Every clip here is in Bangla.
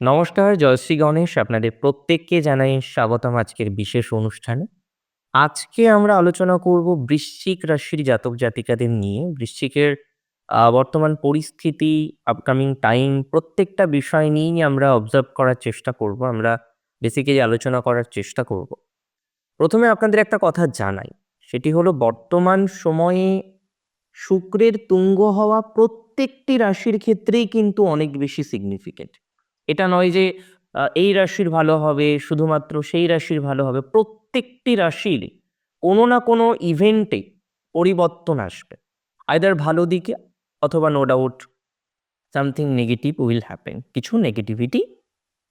নমস্কার, জয়শ্রী গণেশ। আপনাদের প্রত্যেককে জানাই স্বাগতম আজকের বিশেষ অনুষ্ঠানে। আজকে আমরা আলোচনা করব বৃশ্চিক রাশির জাতক জাতিকাদের নিয়ে। বৃশ্চিকের বর্তমান পরিস্থিতি, আপকামিং টাইম প্রত্যেকটা বিষয় নিয়েই আমরা অবজার্ভ করার চেষ্টা করব। আমরা বেসিক্যালি আলোচনা করার চেষ্টা করব। প্রথমে আপনাদের একটা কথা জানাই। সেটি হলো বর্তমান সময়ে শুক্রের তুঙ্গ হওয়া প্রত্যেকটি রাশির ক্ষেত্রেই কিন্তু অনেক বেশি সিগনিফিকেন্ট। এটা নয় যে এই রাশির ভালো হবে, শুধুমাত্র সেই রাশির ভালো হবে। প্রত্যেকটি রাশির কোনো না কোনো ইভেন্টে পরিবর্তন আসবে। আইদার ভালো দিকে অথবা no doubt something negative will happen. কিছু নেগেটিভিটি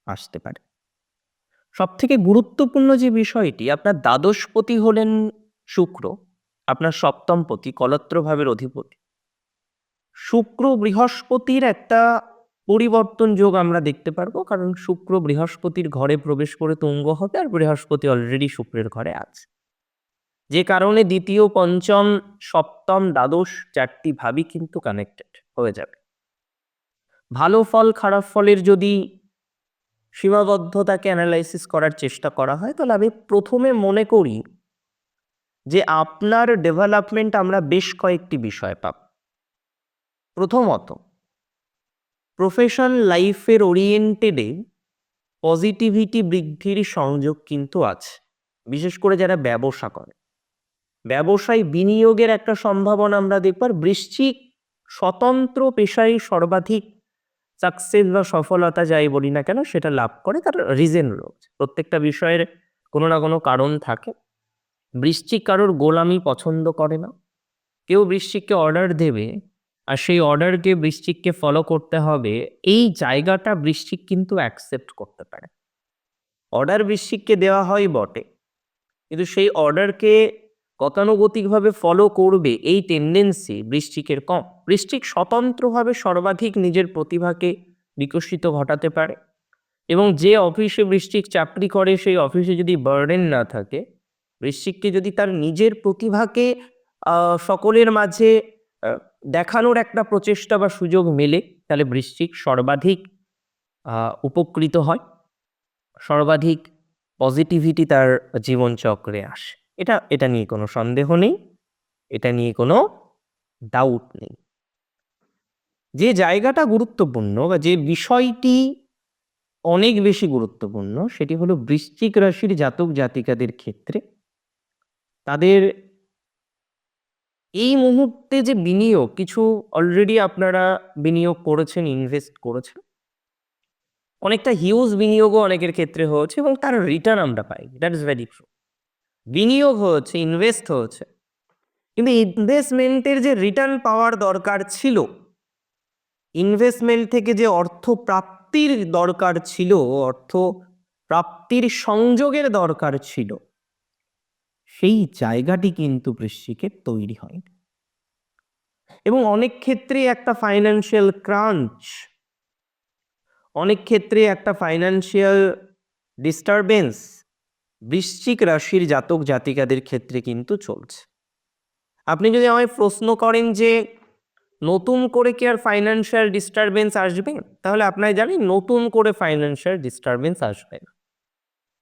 আসতে পারে। সব থেকে গুরুত্বপূর্ণ যে বিষয়টি আপনার দ্বাদশপতি হলেন শুক্র, আপনার সপ্তমপতি কলত্র ভাবের অধিপতি। শুক্র বৃহস্পতির একটা পরিবর্তন যোগ আমরা দেখতে পারব। কারণ শুক্র বৃহস্পতির ঘরে প্রবেশ করে তুঙ্গ হবে আর বৃহস্পতি অলরেডি শুক্রের ঘরে আছে। যে কারণে দ্বিতীয়, পঞ্চম, সপ্তম, দ্বাদশ ৪ টি ভাবই কিন্তু কানেক্টেড হয়ে যাবে। ভালো ফল, খারাপ ফলের যদি সীমাবদ্ধতাকে অ্যানালাইসিস করার চেষ্টা করা হয় তাহলে আমি প্রথমে মনে করি যে আপনার ডেভেলপমেন্ট আমরা বেশ কয়েকটি বিষয় পাব। প্রথমত প্রফেশন লাইফের ওরিয়েন্টেডে পজিটিভিটি বৃদ্ধির সংযোগ কিন্তু আছে। বিশেষ করে যারা ব্যবসা করে। ব্যবসায় বিনিয়োগের একটা সম্ভাবনা আমরা দেখব। আর বৃশ্চিক স্বতন্ত্র পেশায় সর্বাধিক সাকসেস বা সফলতা যাই বলি না কেন সেটা লাভ করে তার রিজেন রয়েছে। প্রত্যেকটা বিষয়ের কোনো না কোনো কারণ থাকে। বৃশ্চিক কারোর গোলামি পছন্দ করে না। কেউ বৃশ্চিককে অর্ডার দেবে আর সেই অর্ডারকে বৃশ্চিককে ফলো করতে হবে এই জায়গাটা বৃশ্চিক কিন্তু অ্যাকসেপ্ট করতে পারে। অর্ডার বৃশ্চিককে দেওয়া হয় বটে। কিন্তু সেই অর্ডারকে গতানুগতিকভাবে ফলো করবে এই টেন্ডেন্সি বৃশ্চিকের কম। বৃশ্চিক স্বতন্ত্রভাবে সর্বাধিক নিজের প্রতিভাকে বিকশিত ঘটাতে পারে এবং যে অফিসে বৃষ্টিক চাকরি করে সেই অফিসে যদি বার্ডেন না থাকে, বৃশ্চিককে যদি তার নিজের প্রতিভাকে সকলের মাঝে দেখানোর একটা প্রচেষ্টা বা সুযোগ মেলে, তাহলে বৃশ্চিক সর্বাধিক উপকৃত হয়। সর্বাধিক পজিটিভিটি তার জীবনচক্রে আসে। এটা এটা নিয়ে কোনো সন্দেহ নেই। এটা নিয়ে কোনো ডাউট নেই। যে জায়গাটা গুরুত্বপূর্ণ বা যে বিষয়টি অনেক বেশি গুরুত্বপূর্ণ, সেটি হলো বৃশ্চিক রাশির জাতক জাতিকাদের ক্ষেত্রে তাদের এই মুহূর্তে যে বিনিয়োগ কিছু অলরেডি আপনারা বিনিয়োগ করেছেন, ইনভেস্ট করেছেন। অনেকটা হিউজ বিনিয়োগও অনেকের ক্ষেত্রে হয়েছে এবং তার রিটার্ন আমরা পাই। That is very true. বিনিয়োগ হয়েছে, ইনভেস্ট হয়েছে। কিন্তু ইনভেস্টমেন্টের যে রিটার্ন পাওয়ার দরকার ছিল, ইনভেস্টমেন্ট থেকে যে অর্থ প্রাপ্তির দরকার ছিল, অর্থ প্রাপ্তির সংযোগের দরকার ছিল, সেই জায়গাটি কিন্তু বৃশ্চিকের তৈরি হয়নি। এবং অনেক ক্ষেত্রে একটা ফাইন্যান্সিয়াল ক্রাঞ্চ অনেক ক্ষেত্রে একটা ফাইন্যান্সিয়াল ডিস্টারবেন্স বৃশ্চিক রাশির জাতক জাতিকাদের ক্ষেত্রে কিন্তু চলছে। আপনি যদি আমায় প্রশ্ন করেন যে নতুন করে কি আর ফাইন্যান্সিয়াল ডিস্টারবেন্স আসবে? তাহলে আপনারা জানি নতুন করে ফাইন্যান্সিয়াল ডিস্টারবেন্স আসবে না।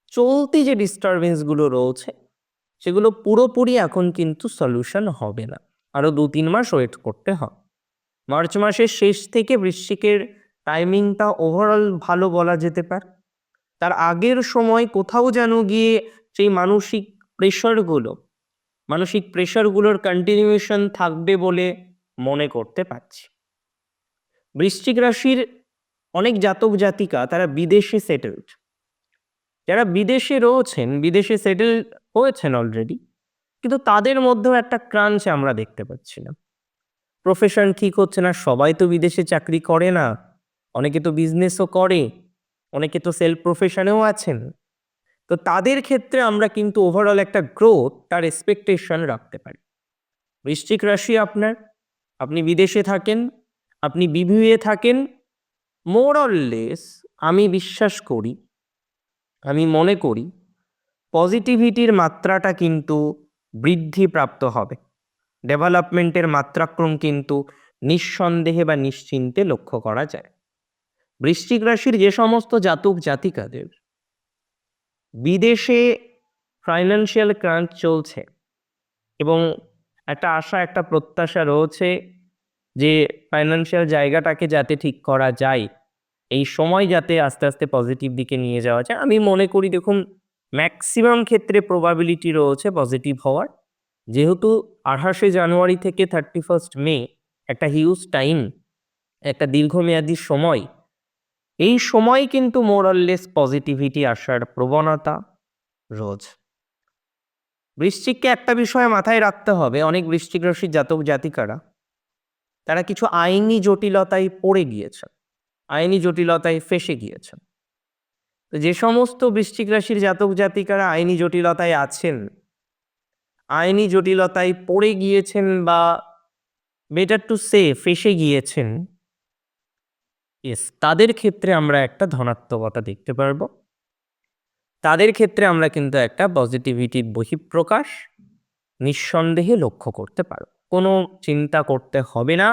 চলতি যে ডিস্টারবেন্সগুলো রয়েছে সেগুলো পুরোপুরি এখন কিন্তু সলিউশন হবে না। আরও দু তিন মাস ওয়েট করতে হবে। মার্চ মাসের শেষ থেকে বৃশ্চিকের টাইমিংটা ওভারঅল ভালো বলা যেতে পারে। তার আগের সময় কোথাও যেন গিয়ে সেই মানসিক প্রেশারগুলো, মানসিক প্রেশারগুলোর কন্টিনিউয়েশন থাকবে বলে মনে করতে পারছি। বৃশ্চিক রাশির অনেক জাতক জাতিকা তারা বিদেশে সেটেলড। যারা বিদেশে রয়েছেন, বিদেশে সেটেল হয়েছেন অলরেডি। কিন্তু তাদের মধ্যেও একটা ক্রাঞ্চ আমরা দেখতে পাচ্ছি না প্রফেশন ঠিক হচ্ছে না। সবাই তো বিদেশে চাকরি করে না। অনেকে তো বিজনেসও করে। অনেকে তো সেলফ প্রফেশনেও আছেন। তো তাদের ক্ষেত্রে আমরা কিন্তু ওভারঅল একটা গ্রোথ তার এক্সপেকটেশন রাখতে পারি। বৃশ্চিক রাশি আপনার, আপনি বিদেশে থাকেন, আপনি বিবিএ থাকেন, মোর আমি বিশ্বাস করি, আমি মনে করি পজিটিভিটির মাত্রাটা কিন্তু বৃদ্ধিপ্রাপ্ত হবে। ডেভেলপমেন্টের মাত্রাক্রম কিন্তু নিঃসন্দেহে বা নিশ্চিন্তে লক্ষ্য করা যায়। বৃশ্চিক রাশির যে সমস্ত জাতক জাতিকাদের বিদেশে ফাইন্যান্সিয়াল ক্রাঞ্চ চলছে এবং একটা আশা, একটা প্রত্যাশা রয়েছে যে ফাইন্যান্সিয়াল জায়গাটাকে যাতে ঠিক করা যায়, এই সময় যাতে আস্তে আস্তে পজিটিভ দিকে নিয়ে যাওয়া যায় আমি মনে করি, দেখুন ম্যাক্সিমাম ক্ষেত্রে প্রবাবিলিটি রয়েছে পজিটিভ হওয়ার। যেহেতু আঠাশে জানুয়ারি থেকে থার্টি ফার্স্ট মে একটা হিউজ টাইম একটা দীর্ঘমেয়াদী সময়, এই সময় কিন্তু মোরাললেস পজিটিভিটি আসার প্রবণতা রোজ। বৃশ্চিককে একটা বিষয় মাথায় রাখতে হবে, অনেক রাশির জাতক জাতিকারা, তারা কিছু আইনি জটিলতায় পড়ে গিয়েছেন, আইনি জটিলতায় ফেসে গিয়েছেন। তো যে সমস্ত বৃশ্চিক রাশির জাতক জাতিকারা আইনি জটিলতায় আছেন, আইনি জটিলতায় পড়ে গিয়েছেন বা বেটার টু সে ফেসে গিয়েছেন ইয়েস তাদের ক্ষেত্রে আমরা একটা ধনাত্মকতা দেখতে পারব। তাদের ক্ষেত্রে আমরা কিন্তু একটা পজিটিভিটির বহিঃপ্রকাশ নিঃসন্দেহে লক্ষ্য করতে পারব কোনো চিন্তা করতে হবে না,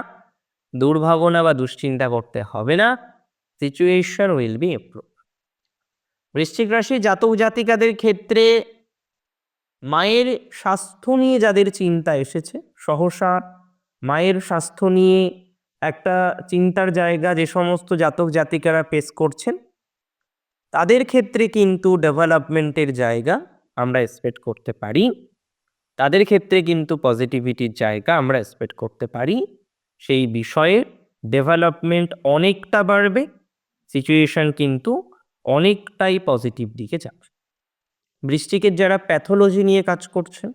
দুর্ভাবনা বা দুশ্চিন্তা করতে হবে না সিচুয়েশন উইল বি ইমপ্রুভ বৃশ্চিক রাশি জাতক জাতিকাদের ক্ষেত্রে মায়ের স্বাস্থ্য নিয়ে যাদের চিন্তা এসেছে, সহসা মায়ের স্বাস্থ্য নিয়ে একটা চিন্তার জায়গা যে সমস্ত জাতক জাতিকারা পেশ করছেন, তাদের ক্ষেত্রে কিন্তু ডেভেলপমেন্টের জায়গা আমরা এক্সপেক্ট করতে পারি। তাদের ক্ষেত্রে কিন্তু পজিটিভিটির জায়গা আমরা এক্সপেক্ট করতে পারি। সেই বিষয়ে ডেভেলপমেন্ট অনেকটা বাড়বে। সিচুয়েশন কিন্তু অনেকটাই পজিটিভ দিকে যাবে। বৃষ্টিকের যারা প্যাথোলজি নিয়ে কাজ করছেন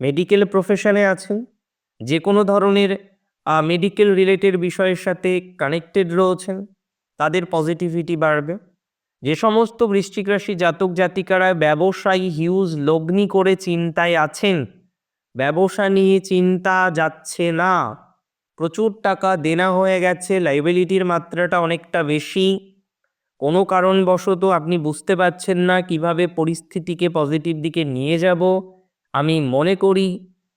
মেডিকেল প্রফেশনে আছেন, যে কোনো ধরনের মেডিকেল রিলেটেড বিষয়ের সাথে কানেক্টেড রয়েছেন, তাদের পজিটিভিটি বাড়বে। যে সমস্ত বৃশ্চিক রাশি জাতক জাতিকারা ব্যবসায়ী হিউজ লগ্নি করে চিন্তায় আছেন, ব্যবসা নিয়ে চিন্তা যাচ্ছে না। প্রচুর টাকা দেনা হয়ে গেছে লাইবিলিটির মাত্রাটা অনেকটা বেশি। কোনো কারণবশত আপনি বুঝতে পারছেন না কীভাবে পরিস্থিতিকে পজিটিভ দিকে নিয়ে যাব। আমি মনে করি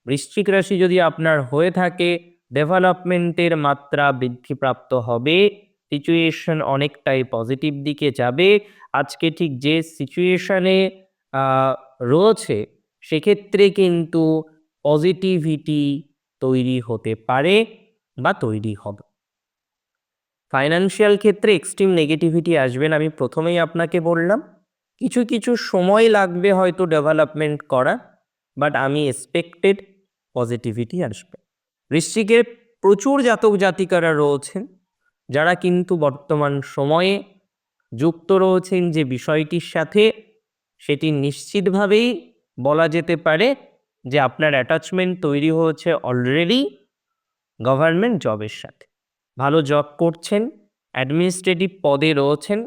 বৃশ্চিক রাশি যদি আপনার হয়ে থাকে ডেভেলপমেন্টের মাত্রা বৃদ্ধিপ্রাপ্ত হবে সিচুয়েশন অনেকটাই পজিটিভ দিকে যাবে। আজকে ঠিক যে সিচুয়েশানে রয়েছে, সেক্ষেত্রে কিন্তু পজিটিভিটি তৈরি হতে পারে বা তৈরি হবে। ফাইন্যান্সিয়াল ক্ষেত্রে এক্সট্রিম নেগেটিভিটি আসবেন আমি প্রথমেই আপনাকে বললাম। কিছু কিছু সময় লাগবে হয়তো ডেভেলপমেন্ট করা বাট আমি এক্সপেক্টেড পজিটিভিটি আসবে। বৃশ্চিকের প্রচুর জাতক জাতিকারা রয়েছেন, যারা কিন্তু বর্তমান সময়ে যুক্ত রয়েছেন যে বিষয়টির সাথে, সেটি নিশ্চিতভাবেই বলা যেতে পারে যে আপনার অ্যাটাচমেন্ট তৈরি হয়েছে অলরেডি গভর্নমেন্ট জবের সাথে। ভালো জব করছেন অ্যাডমিনিস্ট্রেটিভ পদে রয়েছেন,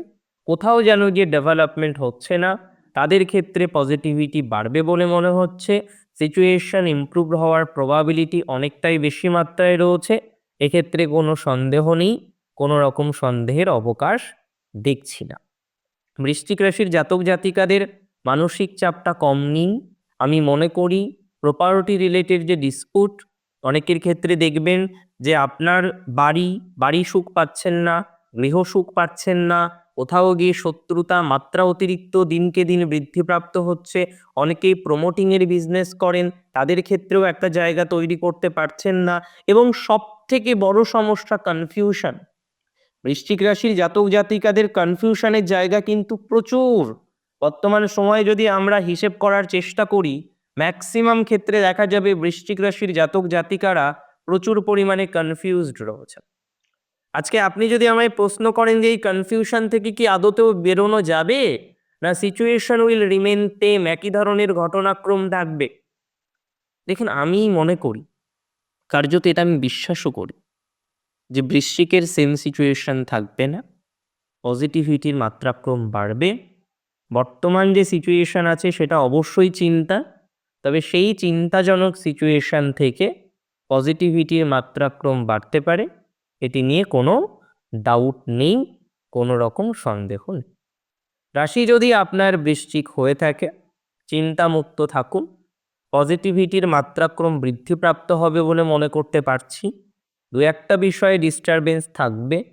কোথাও যেন গিয়ে ডেভেলপমেন্ট হচ্ছে না, তাদের ক্ষেত্রে পজিটিভিটি বাড়বে বলে মনে হচ্ছে সিচুয়েশন ইমপ্রুভ হওয়ার প্রবাবিলিটি অনেকটাই বেশি মাত্রায় রয়েছে, এক্ষেত্রে কোনো সন্দেহ নেই, কোনো রকম সন্দেহের অবকাশ দেখছি না। বৃষ্টিক রাশির জাতক জাতিকাদের মানসিক চাপটা কম নিন আমি মনে করি প্রপার্টি রিলেটেড যে ডিসপুট অনেকের ক্ষেত্রে দেখবেন যে আপনার বাড়ি বাড়ি সুখ পাচ্ছেন না, গৃহ সুখ পাচ্ছেন না, কোথাও গিয়ে শত্রুতা মাত্রা অতিরিক্ত দিনকে দিন বৃদ্ধিপ্রাপ্ত হচ্ছে, অনেকেই প্রমোটিংয়ের বিজনেস করেন, তাদের ক্ষেত্রেও একটা জায়গা তৈরি করতে পারছেন না এবং সব থেকে বড় সমস্যা কনফিউশন বৃশ্চিক রাশির জাতক জাতিকাদের কনফিউশনের জায়গা কিন্তু প্রচুর। বর্তমান সময়ে যদি আমরা হিসেব করার চেষ্টা করি ম্যাক্সিমাম ক্ষেত্রে দেখা যাবে বৃশ্চিক রাশির জাতক জাতিকারা প্রচুর পরিমাণে কনফিউজড রয়েছে আজকে আপনি যদি আমায় প্রশ্ন করেন যে এই কনফিউশন থেকে কি আদতেও বেরোনো যাবে? না সিচুয়েশন উইল রিমেন টেম একই ধরনের ঘটনাক্রম থাকবে? দেখুন, আমি মনে করি, কার্যত এটা আমি বিশ্বাসও করি যে বৃশ্চিকের সেম সিচুয়েশন থাকবে না পজিটিভিটির মাত্রাক্রম বাড়বে। বর্তমান যে সিচুয়েশন আছে সেটা অবশ্যই চিন্তা তবে সেই চিন্তাজনক সিচুয়েশন থেকে পজিটিভিটির মাত্রাক্রম বাড়তে পারে। এটি নিয়ে কোনো ডাউট নেই, কোনো রকম সন্দেহ নেই। রাশি যদি আপনার বৃশ্চিক হয়ে থাকে, চিন্তামুক্ত থাকুন। পজিটিভিটির মাত্রাক্রম বৃদ্ধিপ্রাপ্ত হবে বলে মনে করতে পারছি। দু একটা বিষয়ে ডিস্টারবেন্স থাকবে।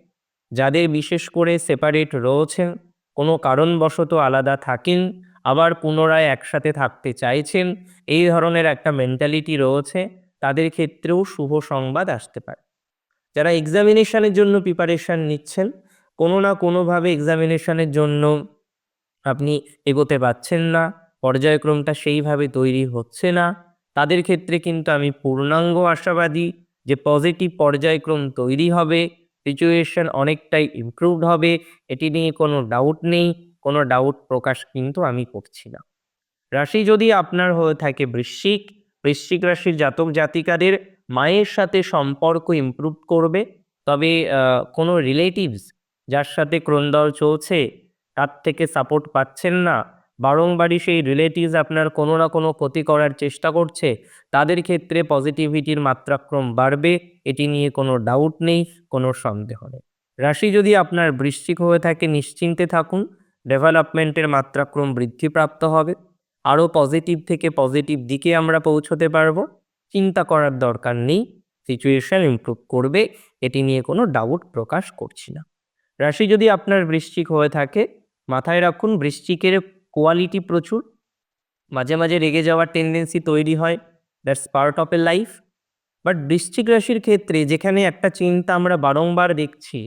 যাদের বিশেষ করে সেপারেট রয়েছেন, কোনো কারণবশত আলাদা থাকেন আবার পুনরায় একসাথে থাকতে চাইছেন, এই ধরনের একটা মেন্টালিটি রয়েছে, তাদের ক্ষেত্রেও শুভ সংবাদ আসতে পারে। যারা এক্সামিনেশানের জন্য প্রিপারেশান নিচ্ছেন, কোনো না কোনোভাবে এক্সামিনেশানের জন্য আপনি এগোতে পারছেন না, পর্যায়ক্রমটা সেইভাবে তৈরি হচ্ছে না। তাদের ক্ষেত্রে কিন্তু আমি পূর্ণাঙ্গ আশাবাদী যে পজিটিভ পর্যায়ক্রম তৈরি হবে সিচুয়েশন অনেকটাই ইমপ্রুভড হবে, এটি নিয়ে কোনো ডাউট নেই। কোনো ডাউট প্রকাশ কিন্তু আমি করছি না। রাশি যদি আপনার হয়ে থাকে বৃশ্চিক বৃশ্চিক রাশির জাতক জাতিকাদের মায়ের সাথে সম্পর্ক ইমপ্রুভ করবে, তবে কোনো রিলেটিভস যার সাথে ক্রন্দল চলছে, তার থেকে সাপোর্ট পাচ্ছেন না, বারংবারই সেই রিলেটিভস আপনার কোনো না কোনো ক্ষতি করার চেষ্টা করছে, তাদের ক্ষেত্রে পজিটিভিটির মাত্রাক্রম বাড়বে, এটি নিয়ে কোনো ডাউট নেই, কোনো সন্দেহ নেই। রাশি যদি আপনার বৃশ্চিক হয়ে থাকে, নিশ্চিন্তে থাকুন ডেভেলপমেন্টের মাত্রাক্রম বৃদ্ধিপ্রাপ্ত হবে। আরও পজিটিভ থেকে পজিটিভ দিকে আমরা পৌঁছতে পারব। চিন্তা করার দরকার নেই। সিচুয়েশান ইমপ্রুভ করবে। এটি নিয়ে কোনো ডাউট প্রকাশ করছি না। রাশি যদি আপনার বৃশ্চিক হয়ে থাকে, মাথায় রাখুন বৃশ্চিকের কোয়ালিটি প্রচুর। মাঝে মাঝে রেগে যাওয়ার টেন্ডেন্সি তৈরি হয়। That's part of a life but বৃশ্চিক রাশির ক্ষেত্রে যেখানে একটা চিন্তা আমরা বারংবার দেখছি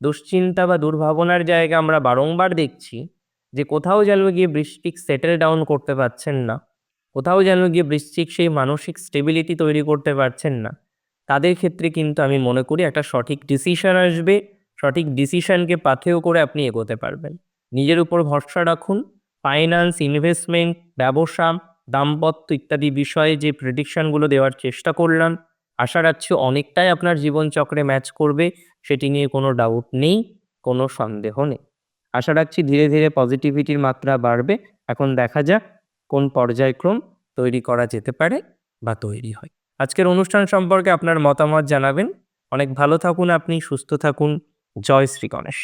দুশ্চিন্তা বা দুর্ভাবনার জায়গা আমরা বারংবার দেখছি যে কোথাও যেন গিয়ে বৃষ্টিক সেটেল ডাউন করতে পারছেন না। কোথাও যেন গিয়ে বৃশ্চিক সেই মানসিক স্টেবিলিটি তৈরি করতে পারছেন না। তাদের ক্ষেত্রে কিন্তু আমি মনে করি একটা সঠিক ডিসিশন আসবে, সঠিক ডিসিশনকে পাথেয় করে আপনি এগোতে পারবেন। নিজের উপর ভরসা রাখুন ফাইন্যান্স ইনভেস্টমেন্ট ব্যবসা, দাম্পত্য ইত্যাদি বিষয়ে যে প্রেডিকশনগুলো দেওয়ার চেষ্টা করলাম আশা রাখছি অনেকটাই আপনার জীবনচক্রে ম্যাচ করবে, সেটি নিয়ে কোনো ডাউট নেই, কোনো সন্দেহ নেই। আশা রাখছি ধীরে ধীরে পজিটিভিটির মাত্রা বাড়বে। এখন দেখা যাক কোন পর্যায়ক্রম তৈরি করা যেতে পারে বা তৈরি হয়। আজকের অনুষ্ঠান সম্পর্কে আপনার মতামত জানাবেন। অনেক ভালো থাকুন আপনি, সুস্থ থাকুন। জয় শ্রী গণেশ।